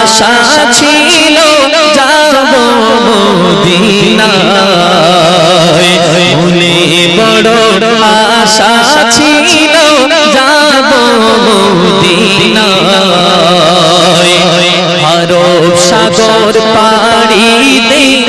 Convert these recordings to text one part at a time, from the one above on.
আশা ছিল যাব মদিনায়। মনে বড় আশা ছিল যাব মদিনায়। আরব সাগর পাড়ি দেব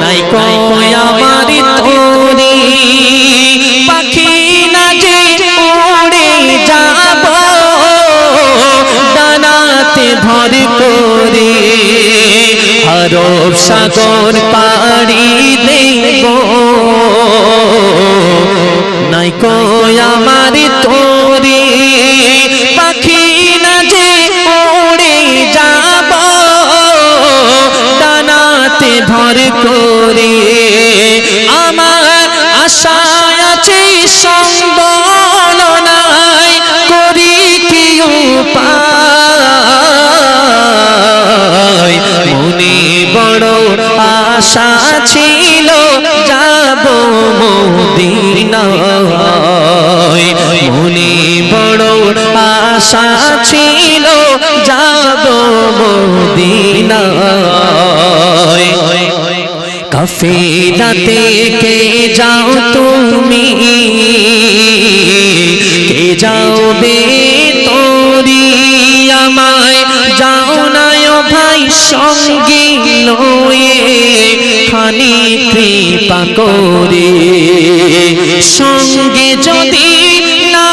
নাই কয় আমার আরব সাগর পাড়ি দেব। নাই কয় আমার তোরি বড় আশা ছিল, যাব মদিনায়। মনে বড় আশা ছিল, যাব মদিনায়। কাফেলাতে কে যাও তুমি? কে যাওবে তোরি? আমায় যাও না ভাই সঙ্গী। কৃপা করে সঙ্গে যদি না